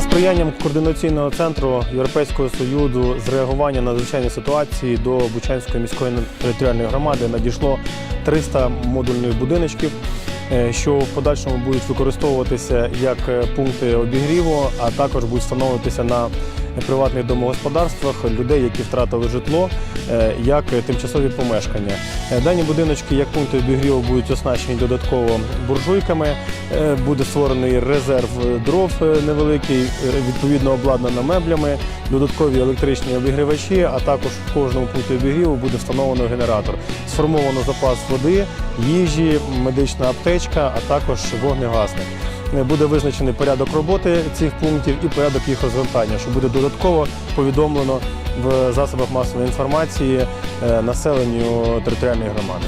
сприянням координаційного центру Європейського союзу з реагування на надзвичайні ситуації до Бучанської міської територіальної громади надійшло 300 модульних будиночків, е, що в подальшому будуть використовуватися як е, пункти обігріву, а також будуть встановлюватися на приватних домогосподарствах людей, які втратили житло, е, як тимчасові помешкання. Е, Дані будиночки як пункти обігріву будуть оснащені додатково буржуйками. Е, Буде створений резерв дров невеликий, відповідно обладнано меблями, додаткові електричні обігрівачі, а також в кожному пункті обігріву буде встановлено генератор. Сформовано запас води, їжі, медична аптечка, а також вогнегасник. Буде визначений порядок роботи цих пунктів і порядок їх розгортання, що буде додатково повідомлено в засобах масової інформації е, населенню територіальної громади.